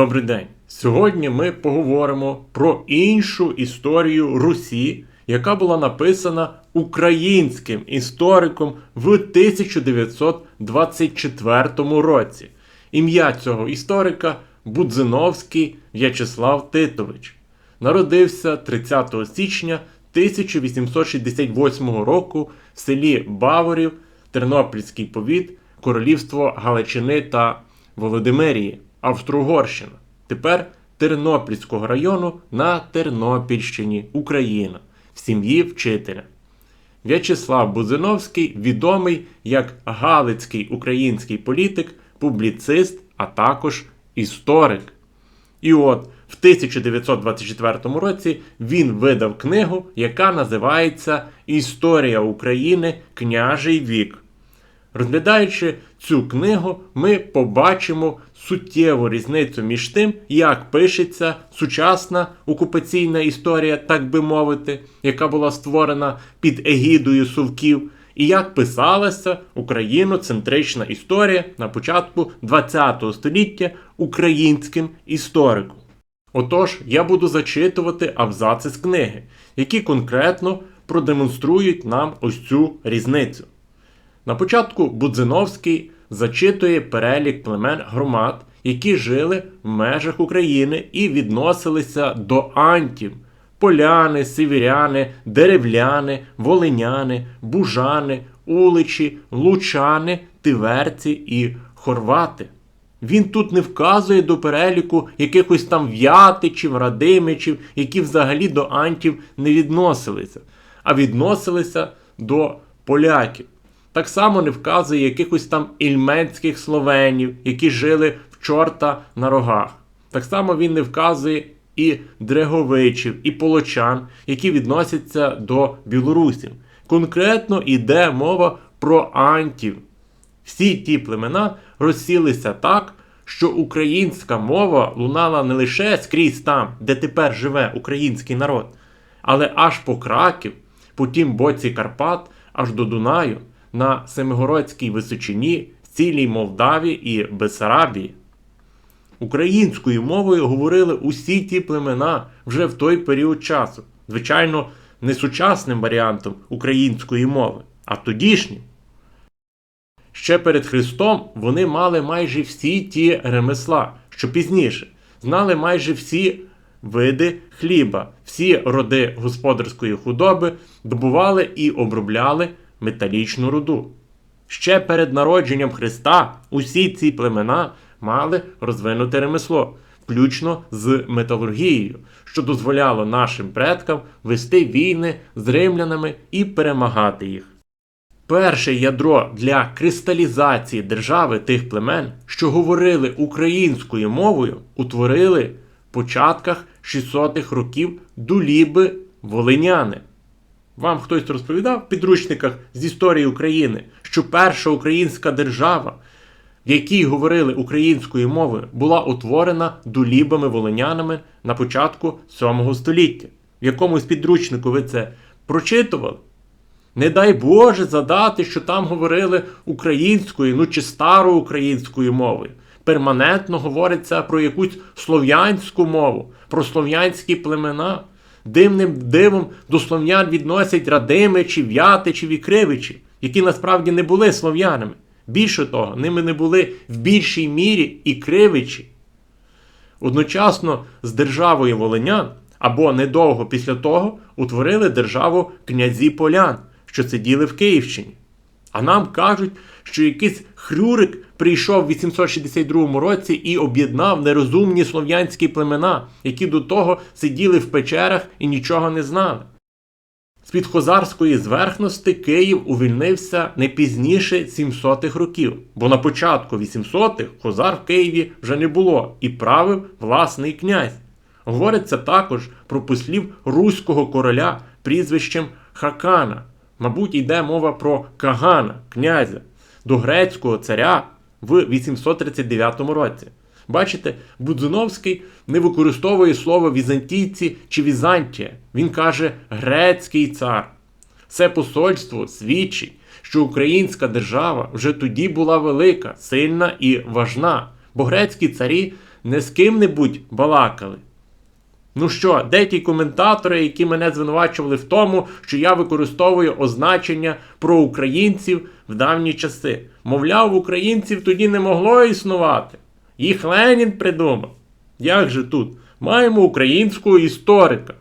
Добрий день! Сьогодні ми поговоримо про іншу історію Русі, яка була написана українським істориком в 1924 році. Ім'я цього історика Будзиновський В'ячеслав Титович. Народився 30 січня 1868 року в селі Баворів, Тернопільський повіт, Королівство Галичини та Володимирії, Австро-Угорщина. Тепер Тернопільського району на Тернопільщині, Україна, в сім'ї вчителя. В'ячеслав Бузиновський відомий як галицький український політик, публіцист, а також історик. І от в 1924 році він видав книгу, яка називається Історія України Княжий вік. Розглядаючи цю книгу, ми побачимо суттєву різницю між тим, як пишеться сучасна окупаційна історія, так би мовити, яка була створена під егідою Сувків, і як писалася україноцентрична історія на початку ХХ століття українським істориком. Отож, я буду зачитувати абзаци з книги, які конкретно продемонструють нам ось цю різницю. На початку Будзиновський зачитує перелік племен громад, які жили в межах України і відносилися до антів: поляни, сивіряни, деревляни, волиняни, бужани, уличі, лучани, тиверці і хорвати. Він тут не вказує до переліку якихось там в'ятичів, радимичів, які взагалі до антів не відносилися, а відносилися до поляків. Так само не вказує якихось там ільменських словенів, які жили в чорта на рогах. Так само він не вказує і дреговичів, і полочан, які відносяться до білорусів. Конкретно йде мова про антів. Всі ті племена розсілися так, що українська мова лунала не лише скрізь там, де тепер живе український народ, але аж по Краків, по тім боці Карпат, аж до Дунаю, на Семигородській Височині, цілій Молдаві і Бесарабії. Українською мовою говорили усі ті племена вже в той період часу. Звичайно, не сучасним варіантом української мови, а тодішнім. Ще перед Христом вони мали майже всі ті ремесла, що пізніше, знали майже всі види хліба, всі роди господарської худоби добували і обробляли металічну руду. Ще перед народженням Христа усі ці племена мали розвинуте ремесло, включно з металургією, що дозволяло нашим предкам вести війни з римлянами і перемагати їх. Перше ядро для кристалізації держави тих племен, що говорили українською мовою, утворили в початках 600-х років дуліби волиняни. Вам хтось розповідав в підручниках з історії України, що перша українська держава, в якій говорили українською мовою, була утворена дулібами волинянами на початку 7 століття. В якомусь підручнику ви це прочитували? Не дай Боже задати, що там говорили українською, ну чи старою українською мовою. Перманентно говориться про якусь слов'янську мову, про слов'янські племена. Дивним дивом до слов'ян відносять радимичів, в'ятичів і кривичів, які насправді не були слов'янами. Більше того, ними не були в більшій мірі і кривичі. Одночасно з державою волинян або недовго після того утворили державу князі полян, що сиділи в Київщині. А нам кажуть, що якийсь хрюрик прийшов в 862 році і об'єднав нерозумні слов'янські племена, які до того сиділи в печерах і нічого не знали. З-під хозарської зверхності Київ увільнився не пізніше 700-х років, бо на початку 800-х хозар в Києві вже не було і правив власний князь. Говориться також про послів руського короля прізвищем Хакана. Мабуть, йде мова про Кагана, князя, до грецького царя в 839 році. Бачите, Будзуновський не використовує слово візантійці чи Візантія. Він каже грецький цар. Це посольство свідчить, що українська держава вже тоді була велика, сильна і важна, бо грецькі царі не з ким-небудь балакали. Ну що, де ті коментатори, які мене звинувачували в тому, що я використовую означення про українців в давні часи? Мовляв, українців тоді не могло існувати. Їх Ленін придумав. Як же тут? Маємо українського історика,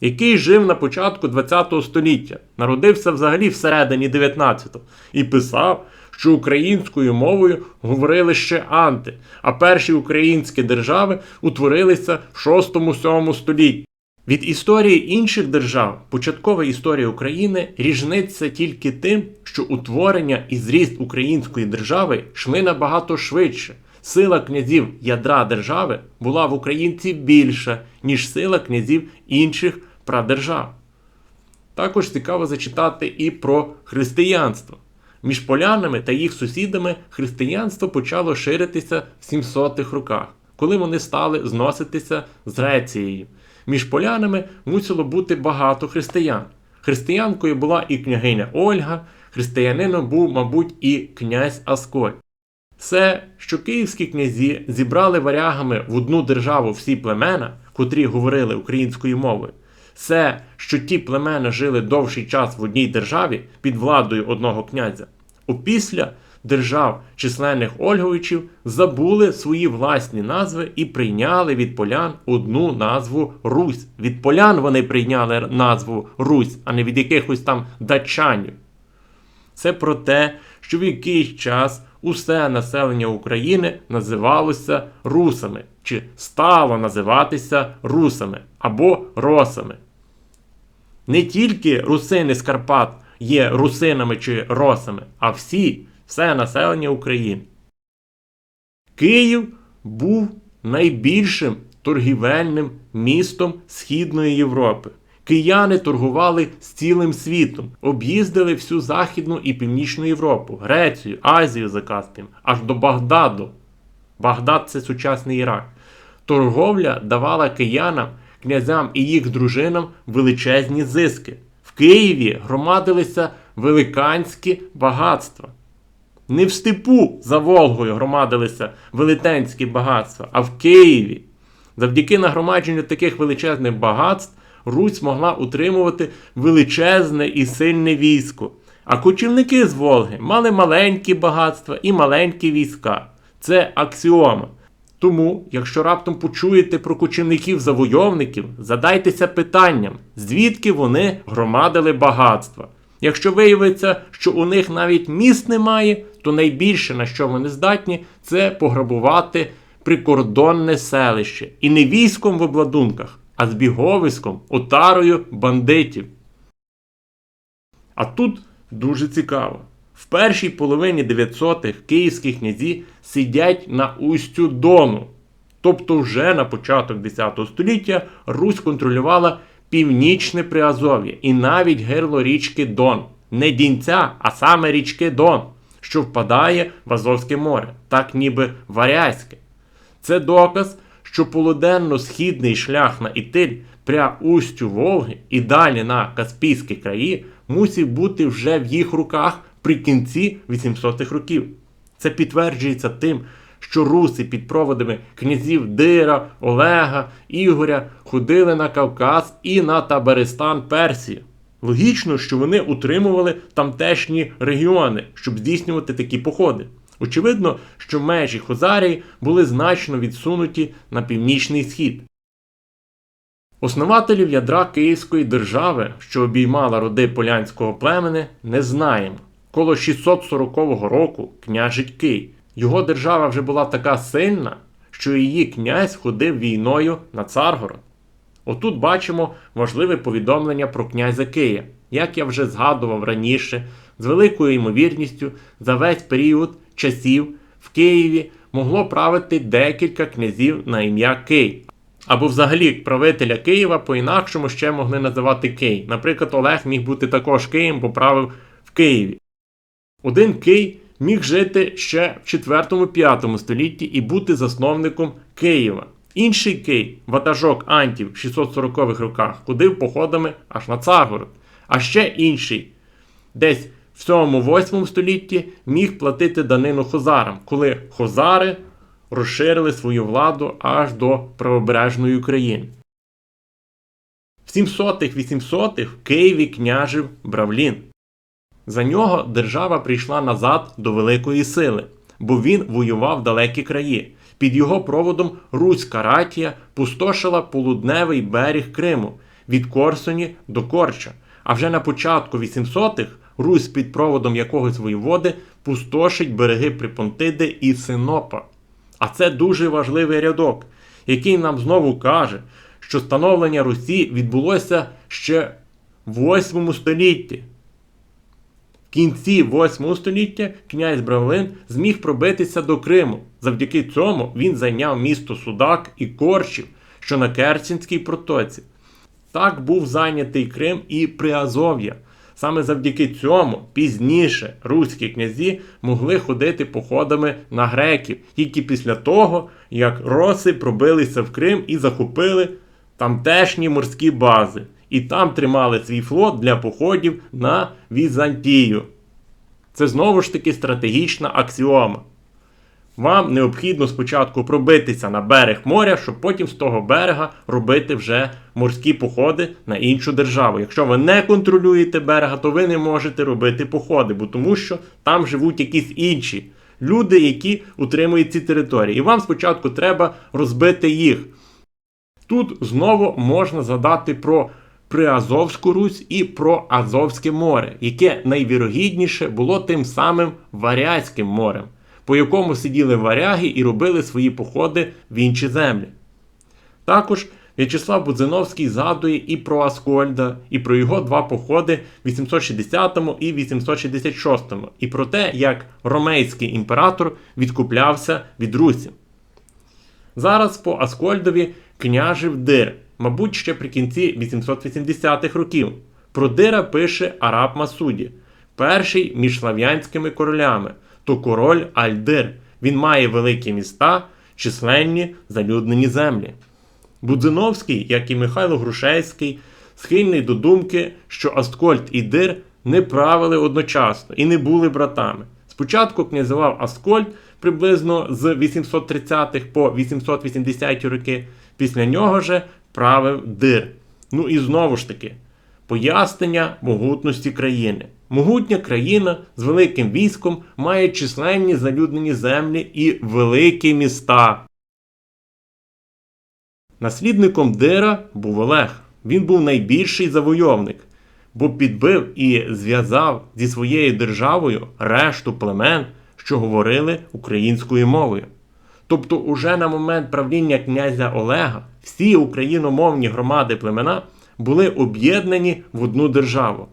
який жив на початку ХХ століття, народився взагалі всередині 19-го, і писав, що українською мовою говорили ще анти, а перші українські держави утворилися в 6-7 столітті. Від історії інших держав початкова історія України ріжниться тільки тим, що утворення і зріст української держави йшли набагато швидше. Сила князів ядра держави була в українців більша, ніж сила князів інших прадержав. Також цікаво зачитати і про християнство. Між полянами та їх сусідами християнство почало ширитися в 700-х роках, коли вони стали зноситися з Грецією. Між полянами мусило бути багато християн. Християнкою була і княгиня Ольга, християнином був, мабуть, і князь Аскольд. Все, що київські князі зібрали варягами в одну державу всі племена, котрі говорили українською мовою, все, що ті племена жили довший час в одній державі під владою одного князя, опісля держав численних Ольговичів забули свої власні назви і прийняли від полян одну назву Русь. Від полян вони прийняли назву Русь, а не від якихось там датчанів. Це про те, що в якийсь час усе населення України називалося русами, чи стало називатися русами або росами. Не тільки русини з Карпат є русинами чи росами, а всі, все населення України. Київ був найбільшим торгівельним містом Східної Європи. Кияни торгували з цілим світом, об'їздили всю Західну і Північну Європу, Грецію, Азію за Каспієм, аж до Багдаду. Багдад це сучасний Ірак. Торговля давала киянам, князям і їх дружинам величезні зиски. В Києві громадилися великанські багатства. Не в степу за Волгою громадилися велетенські багатства, а в Києві. Завдяки нагромадженню таких величезних багатств Русь могла утримувати величезне і сильне військо. А кочівники з Волги мали маленькі багатства і маленькі війська. Це аксіома. Тому, якщо раптом почуєте про кочівників-завойовників, задайтеся питанням, звідки вони громадили багатства. Якщо виявиться, що у них навіть міст немає, то найбільше на що вони здатні, це пограбувати прикордонне селище. І не військом в обладунках, а збіговиськом, отарою бандитів. А тут дуже цікаво. В першій половині 900-х київські князі сидять на устю Дону. Тобто вже на початок 10 століття Русь контролювала північне Приазов'я і навіть гирло річки Дон. Не Дінця, а саме річки Дон, що впадає в Азовське море, так ніби Варязьке. Це доказ, що полуденно-східний шлях на Ітиль пря устю Волги і далі на Каспійські краї мусив бути вже в їх руках при кінці 800-х років. Це підтверджується тим, що руси під проводами князів Дира, Олега, Ігоря ходили на Кавказ і на Табаристан Персії. Логічно, що вони утримували тамтешні регіони, щоб здійснювати такі походи. Очевидно, що межі Хозарії були значно відсунуті на північний схід. Основателів ядра Київської держави, що обіймала роди полянського племени, не знаємо. Коло 640 року княжить Кий. Його держава вже була така сильна, що її князь ходив війною на Царгород. Отут бачимо важливе повідомлення про князя Кия. Як я вже згадував раніше, з великою ймовірністю за весь період часів в Києві могло правити декілька князів на ім'я Кий. Або взагалі правителя Києва по-інакшому ще могли називати Кий. Наприклад, Олег міг бути також Києм, бо правив в Києві. Один Кий міг жити ще в 4-5 столітті і бути засновником Києва. Інший Кий, ватажок Антів в 640-х роках, ходив походами аж на Цагород. А ще інший, десь в 7-8 столітті, міг платити данину хозарам, коли хозари розширили свою владу аж до правобережної України. В 700-800 в Києві княжив Бравлін. За нього держава прийшла назад до великої сили, бо він воював далекі краї. Під його проводом Руська ратія пустошила полудневий берег Криму від Корсуні до Корча. А вже на початку 800-х Русь під проводом якогось воєводи пустошить береги Припонтиди і Синопа. А це дуже важливий рядок, який нам знову каже, що становлення Русі відбулося ще в 8 столітті. В кінці 8 століття князь Бравлин зміг пробитися до Криму. Завдяки цьому він зайняв місто Судак і Корчів, що на Керченській протоці. Так був зайнятий Крим і Приазов'я. Саме завдяки цьому пізніше руські князі могли ходити походами на греків тільки після того, як роси пробилися в Крим і захопили тамтешні морські бази, і там тримали свій флот для походів на Візантію. Це знову ж таки стратегічна аксіома. Вам необхідно спочатку пробитися на берег моря, щоб потім з того берега робити вже морські походи на іншу державу. Якщо ви не контролюєте берега, то ви не можете робити походи, бо тому що там живуть якісь інші люди, які утримують ці території. І вам спочатку треба розбити їх. Тут знову можна згадати про Приазовську Русь і про Азовське море, яке найвірогідніше було тим самим Варязьким морем, по якому сиділи варяги і робили свої походи в інші землі. Також В'ячеслав Будзиновський згадує і про Аскольда, і про його два походи в 860 і 866, і про те, як ромейський імператор відкуплявся від Русі. Зараз по Аскольдові княжив Дир, мабуть, ще при кінці 880-х років. Про Дира пише Араб Масуді, перший між слав'янськими королями, то король Альдир. Він має великі міста, численні залюднені землі. Будзиновський, як і Михайло Грушевський, схильний до думки, що Аскольд і Дир не правили одночасно і не були братами. Спочатку князював Аскольд приблизно з 830-х по 880-ті роки, після нього же правив Дир. Ну і знову ж таки, пояснення могутності країни. Могутня країна з великим військом має численні залюднені землі і великі міста. Наслідником Дира був Олег. Він був найбільший завойовник, бо підбив і зв'язав зі своєю державою решту племен, що говорили українською мовою. Тобто, уже на момент правління князя Олега всі україномовні громади племена були об'єднані в одну державу.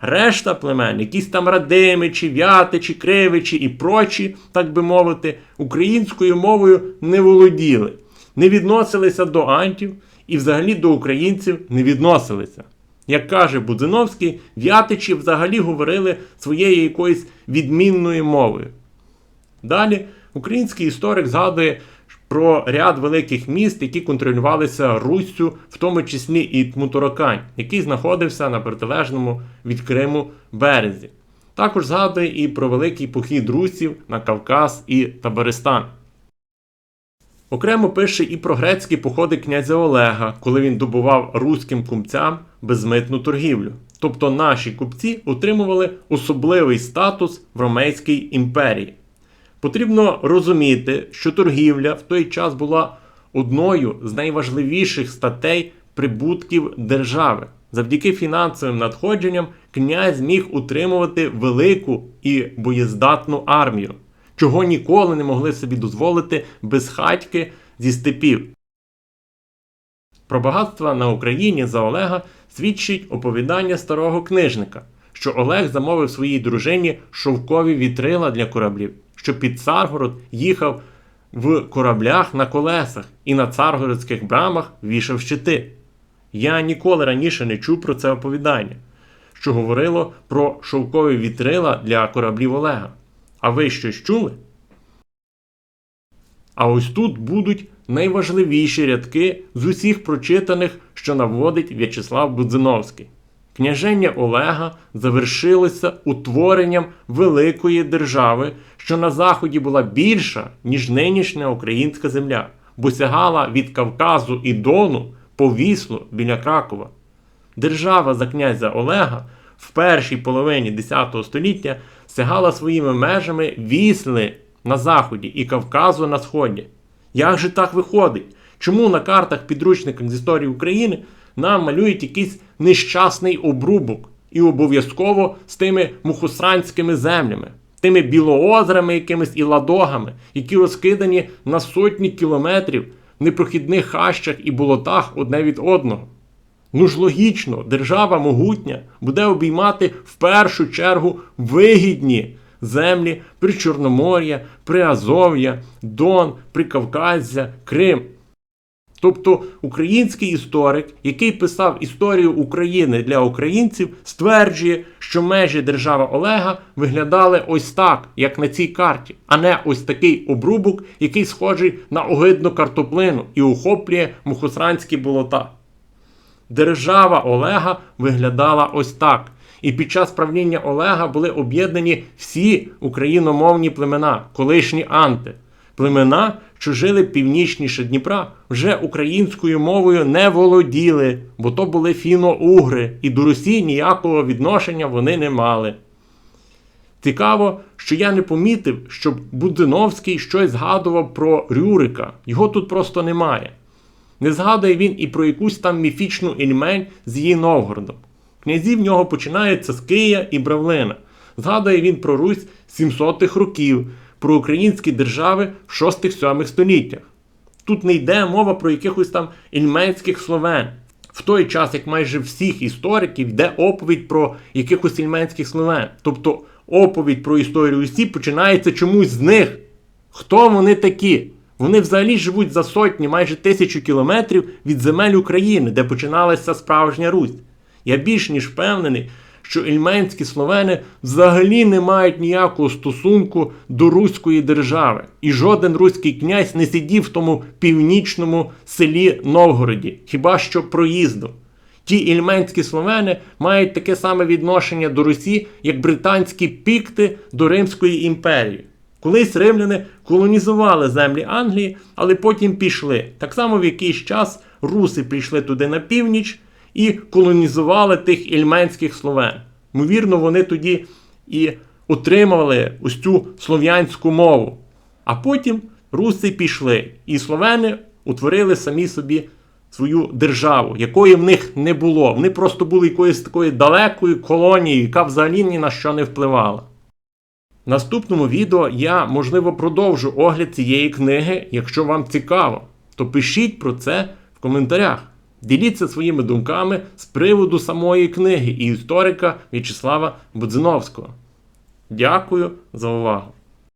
Решта племен, якісь там радимичі, вятичі, кривичі і прочі, так би мовити, українською мовою не володіли, не відносилися до антів і взагалі до українців не відносилися. Як каже Будзиновський, в'ятичі взагалі говорили своєю якоюсь відмінною мовою. Далі український історик згадує про ряд великих міст, які контролювалися Руссю, в тому числі і Тмуторокань, який знаходився на протилежному від Криму березі. Також згадує і про великий похід русів на Кавказ і Табаристан. Окремо пише і про грецькі походи князя Олега, коли він добував руським купцям безмитну торгівлю. Тобто наші купці отримували особливий статус в Ромейській імперії. Потрібно розуміти, що торгівля в той час була одною з найважливіших статей прибутків держави. Завдяки фінансовим надходженням князь міг утримувати велику і боєздатну армію, чого ніколи не могли собі дозволити безхатьки зі степів. Про багатства на Україні за Олега свідчить оповідання старого книжника, що Олег замовив своїй дружині шовкові вітрила для кораблів, що під Царгород їхав в кораблях на колесах і на царгородських брамах вішав щити. Я ніколи раніше не чув про це оповідання, що говорило про шовкові вітрила для кораблів Олега. А ви щось чули? А ось тут будуть найважливіші рядки з усіх прочитаних, що наводить В'ячеслав Будзиновський. Княження Олега завершилося утворенням великої держави, що на заході була більша, ніж нинішня українська земля, бо сягала від Кавказу і Дону по віслу біля Кракова. Держава за князя Олега в першій половині X століття сягала своїми межами Вісли на заході і Кавказу на сході. Як же так виходить? Чому на картах підручниках з історії України нам малюють якийсь нещасний обрубок і обов'язково з тими мухосранськими землями, тими білоозерами якимись і ладогами, які розкидані на сотні кілометрів в непрохідних хащах і болотах одне від одного? Ну ж логічно, держава могутня буде обіймати в першу чергу вигідні землі при Чорномор'я, при Азов'я, Дон, Прикавказя, Крим. Тобто український історик, який писав історію України для українців, стверджує, що межі держави Олега виглядали ось так, як на цій карті, а не ось такий обрубок, який схожий на огидну картоплину і охоплює мухосранські болота. Держава Олега виглядала ось так. І під час правління Олега були об'єднані всі україномовні племена, колишні анти. Племена, що жили північніше Дніпра, вже українською мовою не володіли, бо то були фіно-угри, і до Русі ніякого відношення вони не мали. Цікаво, що я не помітив, щоб Будзиновський щось згадував про Рюрика. Його тут просто немає. Не згадує він і про якусь там міфічну ільмень з її Новгородом. Князі в нього починаються з Кия і Бравлина. Згадує він про Русь 700-х років, про українські держави в 6-7 століттях. Тут не йде мова про якихось там ільменських словен. В той час, як майже всіх істориків, йде оповідь про якихось ільменських словен. Тобто оповідь про історію Русі починається чомусь з них. Хто вони такі? Вони взагалі живуть за сотні, майже тисячу кілометрів від земель України, де починалася справжня Русь. Я більш ніж впевнений, що ільменські словени взагалі не мають ніякого стосунку до Руської держави. І жоден руський князь не сидів в тому північному селі Новгороді, хіба що проїздом. Ті ільменські словени мають таке саме відношення до Русі, як британські пікти до Римської імперії. Колись римляни колонізували землі Англії, але потім пішли. Так само в якийсь час руси прийшли туди на північ і колонізували тих ільменських словен. Ймовірно, вони тоді і отримали ось цю слов'янську мову. А потім руси пішли, і словени утворили самі собі свою державу, якої в них не було. Вони просто були якоюсь такою далекою колонією, яка взагалі ні на що не впливала. В наступному відео я, можливо, продовжу огляд цієї книги, якщо вам цікаво, то пишіть про це в коментарях. Діліться своїми думками з приводу самої книги і історика В'ячеслава Будзиновського. Дякую за увагу!